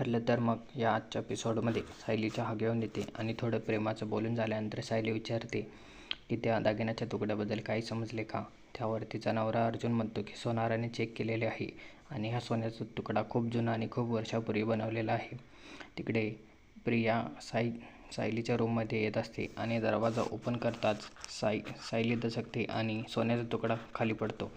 ठरलं तर मग या आजच्या एपिसोडमध्ये सायलीच्या हा घेऊन येते आणि थोडं प्रेमाचं बोलून झाल्यानंतर सायली विचारते की त्या दागिन्याच्या तुकड्याबद्दल काही समजले का? त्यावर तिचा नवरा अर्जुन म्हणतो की सोनाराने चेक केलेले आहे आणि हा सोन्याचा तुकडा खूप जुना आणि खूप वर्षापूर्वी बनवलेला आहे. तिकडे प्रिया साई सायलीच्या रूममध्ये येत असते आणि दरवाजा ओपन करताच साई सायली दचकते आणि सोन्याचा तुकडा खाली पडतो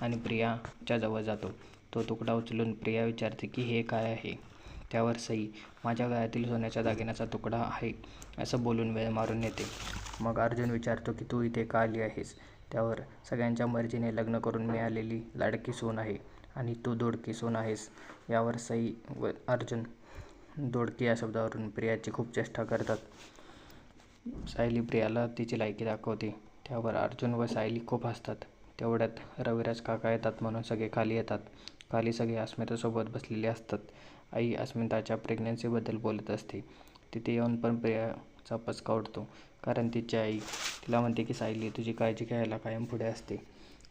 आणि प्रियाच्या जवळ जातो. तो तुकडा उचलून प्रिया विचारते की हे काय आहे? त्यावर सई माझ्या गळ्यातील सोन्याच्या दागिन्याचा तुकडा आहे असं बोलून वेळ मारून येते मग अर्जुन विचारतो की तू इथे का आली आहेस? त्यावर सगळ्यांच्या मर्जीने लग्न करून मिळालेली लाडकी सोन आहे आणि तू दोडकी सोन आहेस. यावर सई व अर्जुन दोडकी या शब्दावरून प्रियाची खूप चेष्टा करतात. सायली प्रियाला तिची लायकी दाखवते. त्यावर अर्जुन व सायली खूप हसतात. तेवढ्यात रविराज काका येतात म्हणून सगळे खाली येतात. खाली सगळे अस्मितासोबत बसलेले असतात. आई अस्मिताच्या प्रेग्नन्सीबद्दल बोलत असते. तिथे येऊन पण प्रियाचा पचका उडतो. कारण तिची आई तिला म्हणते की सायली तुझी काळजी घ्यायला कायम पुढे असते.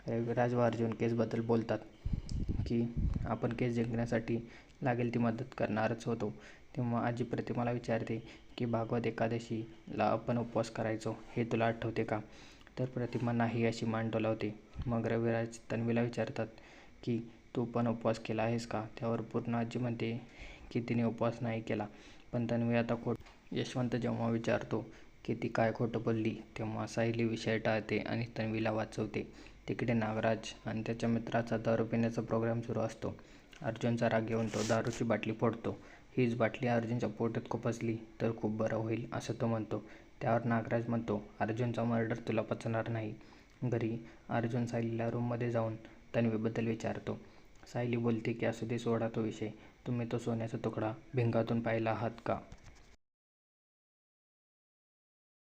रविराज व अर्जुन केसबद्दल बोलतात की आपण केस जिंकण्यासाठी लागेल ती मदत करणारच होतो. तेव्हा आजी प्रतिमाला विचारते की भागवत एकादशीला आपण उपवास करायचो हे तुला आठवते का? तर प्रतिमा नाही अशी मान डोलावते मग रविराज तन्वीला विचारतात की तू पण उपवास केला आहेस का? त्यावर पूर्ण आजी म्हणते की तिने उपवास नाही केला. पण तन्वी आता खोट यशवंत जेव्हा विचारतो की ती काय खोटं बोलली? तेव्हा सायली विषय टाळते आणि तन्वीला वाचवते. तिकडे नागराज आणि त्याच्या मित्राचा दारू पिण्याचा प्रोग्राम सुरू असतो. अर्जुनचा राग घेऊन तो दारूची बाटली फोडतो. हीच बाटली अर्जुनच्या पोटात खुपसली तर खूप बरं होईल असं तो म्हणतो. त्यावर नागराज म्हणतो अर्जुनचा मर्डर तुला पचणार नाही. घरी अर्जुन सायलीला रूममध्ये जाऊन तन्वीबद्दल विचारतो. सायली बोलते की असू दे सोडा तो विषय. तुम्ही तो सोन्याचा तुकडा भिंगातून पाहिला आहात का?